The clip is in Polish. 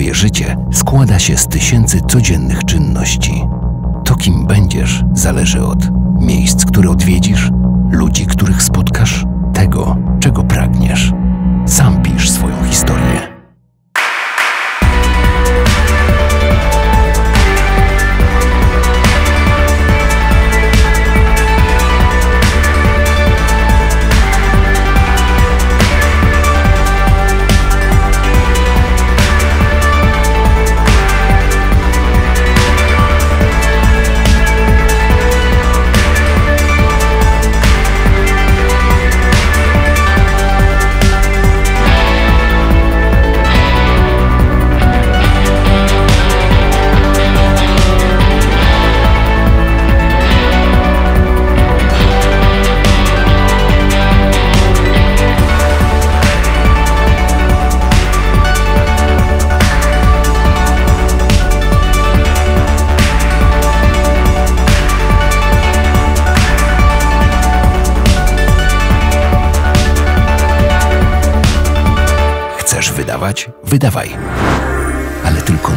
Twoje życie składa się z tysięcy codziennych czynności. To, kim będziesz, zależy od miejsc, które odwiedzisz, Wydawać? Wydawaj. Ale tylko